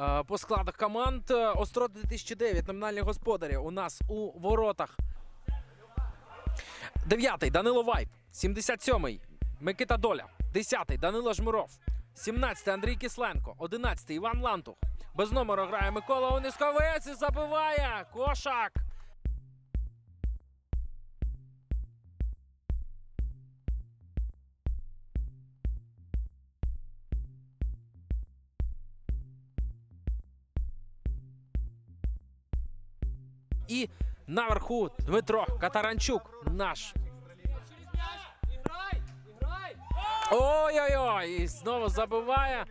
Е, По складах команд Острот Остро 2009, номінальні господарі. У нас у воротах. Дев'ятий Данило Вайп. 77-й Микита Доля. 10-й Данило Жмуров. 17-й Андрій Кисленко. 11-й Іван Лантух. Без номеру грає Микола Онисковець і забиває. Кошак. І наверху Дмитро Катаранчук. Наш. Ой-ой-ой! І знову забиває.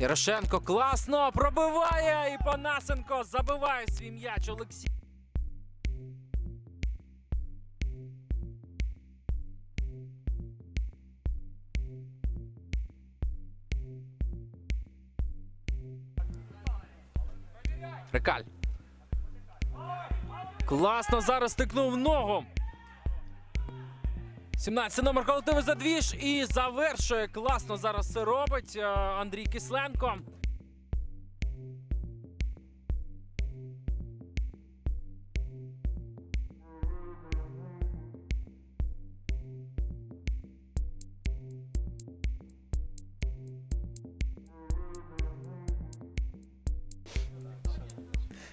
Ярошенко класно пробиває і Панасенко забиває свій м'яч Олексій. Рекаль. Класно зараз стикнув ногу. 17 номер колективу задвіж і завершує. Класно зараз це робить е, Андрій Кисленко.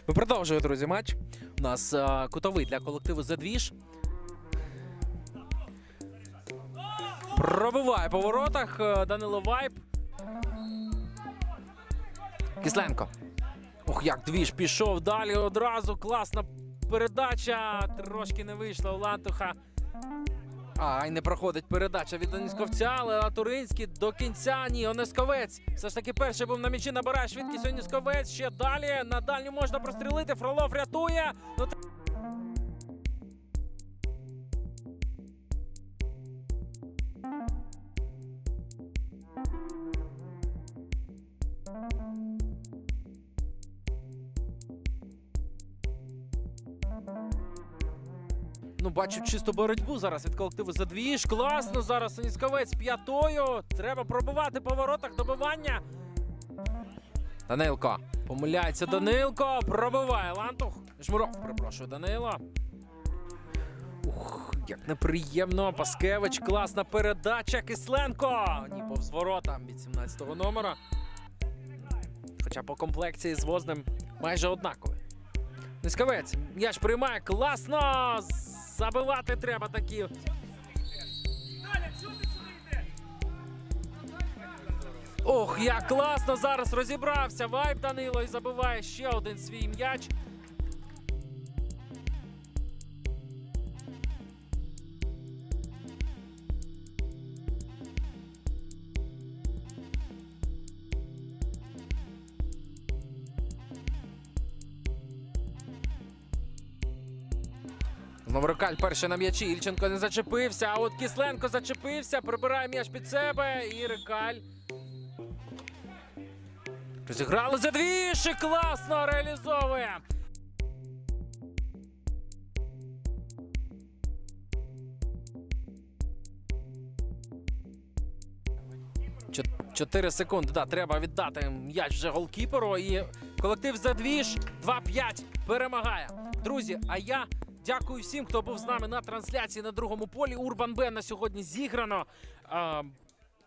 Ми продовжуємо, друзі, матч. У нас е, кутовий для колективу задвіж. Пробиває по воротах е, Данило Вайп. Кисленко. Ух, як двіж пішов далі одразу. Класна передача. Трошки не вийшла у Лантуха. Ай, не проходить передача від Онісковця, але Туринський до кінця ні. Онесковець. Все ж таки перший був на м'ячі, набирає швидкість Онісковець. Ще далі. На дальню можна прострілити. Фролов рятує. Ну, бачу чисту боротьбу зараз від колективу Задвіж. Класно зараз Онісковець п'ятою. Треба пробивати по воротах добивання. Данилко. Помиляється Данилко. Пробиває Лантух. Жмуров, перепрошую, Данило. Ух, як неприємно. Паскевич. Класна передача. Кисленко. Ні, повз ворота від 17-го номера. Хоча по комплекції з Возним майже однакові. Низьковець. М'яч приймає. Класно! Забивати треба такі. Ох, як класно зараз розібрався. Вайп Данило і забиває ще один свій м'яч. Знову Рокаль перший на м'ячі. Ільченко не зачепився, а от Кисленко зачепився, прибирає м'яч під себе і Рекаль. Розіграли за дві, і класно реалізовує. Чотири секунди. Да, треба віддати м'яч вже голкіперу. І колектив Задвіж 2-5 перемагає. Друзі, а я дякую всім, хто був з нами на трансляції на другому полі. Урбан Б на сьогодні зіграно.